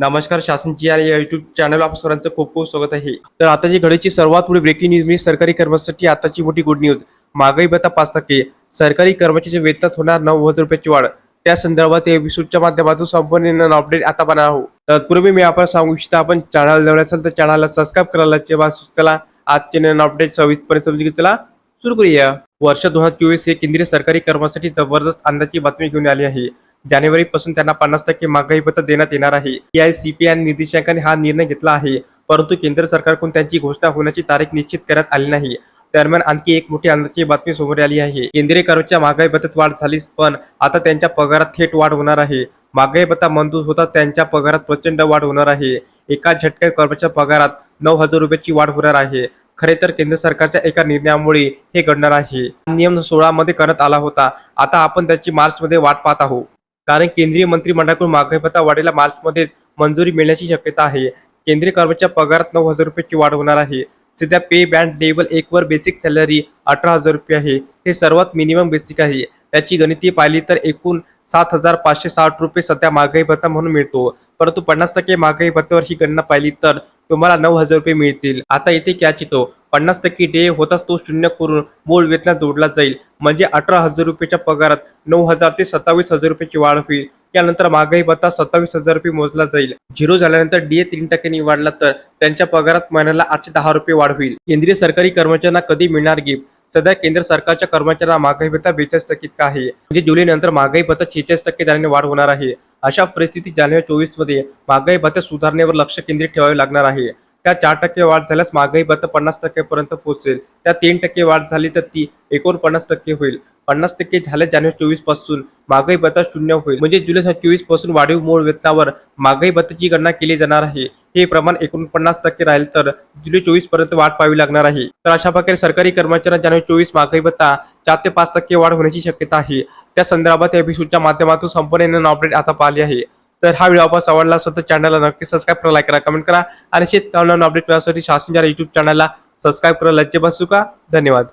नमस्कार शासनची या YouTube channel आप सर्वांचं खूप खूप स्वागत आहे. तर आताची घडीची सर्वात पुढे ब्रेकिंग न्यूज म्हणजे सरकारी कर्मचाऱ्यांसाठी आताची मोठी गुड न्यूज महागाई भत्ता पाच टक्के. सरकारी कर्मचाऱ्याच्या वेतनात होणार नऊ हजार रुपयाची वाढ. त्या संदर्भात एपिसोडच्या माध्यमातून संपूर्ण अपडेट आता पण आहो तत्पूर्वी मी आपण सांगू इच्छितो आपण चॅनल नवीन असेल तर चॅनलला सबस्क्राईब करायला जेव्हा त्याला आजचे नवीन अपडेट सविस्तरपणे समजून घेऊ. चला सुरू करूया. वर्ष दोन हजार चोवीस हे केंद्रीय सरकारी कर्मचाऱ्यांसाठी जबरदस्त अंदाजची बातमी घेऊन आली आहे. जानेवारीपासून त्यांना पन्नास टक्के महागाई भत्ता देण्यात येणार आहे. एआयसीपीआय निर्देशांकाने हा निर्णय घेतला आहे परंतु केंद्र सरकारकडून त्यांची घोषणा होण्याची तारीख निश्चित करण्यात आली नाही. दरम्यान आणखी एक मोठी आनंदाची बातमी समोर आली आहे. केंद्रीय कर्मचाऱ्या महागाई भत्त्यात वाढ झालीच पण आता त्यांच्या पगारात थेट वाढ होणार आहे. महागाई भत्ता मंजूर होता त्यांच्या पगारात प्रचंड वाढ होणार आहे. एका झटक्यात कर्मचाऱ्या पगारात नऊ हजार रुपयाची वाढ होणार आहे. खरे तर केंद्र सरकारच्या एका निर्णयामुळे हे घडणार आहे. नियम सोळा मध्ये करण्यात आला होता. आता आपण त्याची मार्च मध्ये वाट पाहत आहोत. कारण केंद्रीय मंत्रिमंडळाकडून महागाई भत्ता वाढीला मार्चमध्येच मंजुरी मिळण्याची शक्यता आहे. केंद्रीय कर्मचाऱ्या पगारात नऊ हजार रुपयाची वाढ होणार आहे. सध्या पे बँड लेवल एक वर बेसिक सॅलरी अठरा हजार रुपये आहे. हे सर्वात मिनिमम बेसिक आहे. त्याची गणिती पाहिली तर एकूण सात हजार पाचशे साठ रुपये सध्या महागाई भत्ता म्हणून मिळतो. परंतु पन्नास टक्के महागाई भत्त्यावर ही गणना पाहिली तर तुम्हाला नऊ हजार रुपये मिळतील. आता इथे कॅच येतो. पन्नास टक्के डे होताच तो शून्य करून मूळ वेतनात जोडला जाईल. म्हणजे अठरा हजार रुपयाच्या पगारात नऊ हजार ते सत्तावीस हजार रुपयाची वाढ होईल. यानंतर महागाई भत्ता सत्तावीस हजार रुपये मोजला जाईल. झिरो झाल्यानंतर डीए तीन टक्क्यांनी वाढला तर त्यांच्या पगारात महिन्याला आठशे दहा रुपये वाढ होईल. केंद्रीय सरकारी कर्मचाऱ्यांना कधी मिळणार गिफ्ट? सध्या केंद्र सरकारच्या कर्मचाऱ्यांना महागाई भत्ता बेचाळीस टक्के इतका आहे. म्हणजे जुलै नंतर महागाई भत्ता शेहेचाळीस टक्के दराने वाढ होणार आहे. अशा परिस्थितीत जानेवारी चोवीसमध्ये महागाई भत्ता सुधारणेवर लक्ष केंद्रित ठेवावे लागणार आहे. त्या चार टक्के वाढ झाल्यास महागाई भत्ता पन्नास टक्केपर्यंत पोहोचेल. त्या तीन टक्के वाढ झाली तर ती एकोणपन्नास टक्के होईल. पन्नास टक्के झाले जानेवारी चोवीसपासून महागाई भत्ता शून्य होईल. म्हणजे जुलै चोवीसपासून वाढीव मूळ वेतनावर महागाई भत्त्याची गणना केली जाणार आहे. हे प्रमाण एकोणपन्नास टक्के राहील तर जुलै चोवीसपर्यंत वाढ पाहावी लागणार आहे. तर अशा प्रकारे सरकारी कर्मचाऱ्यांना जानेवारी चोवीस महागाई भत्ता चार ते पाच टक्के वाढ होण्याची शक्यता आहे. त्या संदर्भात या एपिसोडच्या माध्यमातून संपूर्ण अपडेट आता पाहिली आहे. तर हा व्हिडिओ आपण आवडला असेल तर चॅनलला नक्की सबस्क्राईब करा लाईक करा कमेंट करा. आणि शेत अपडेट करण्यासाठी शासनच्या युट्यूब चॅनलला सबस्क्राईब करा लज्जे बसू का धन्यवाद.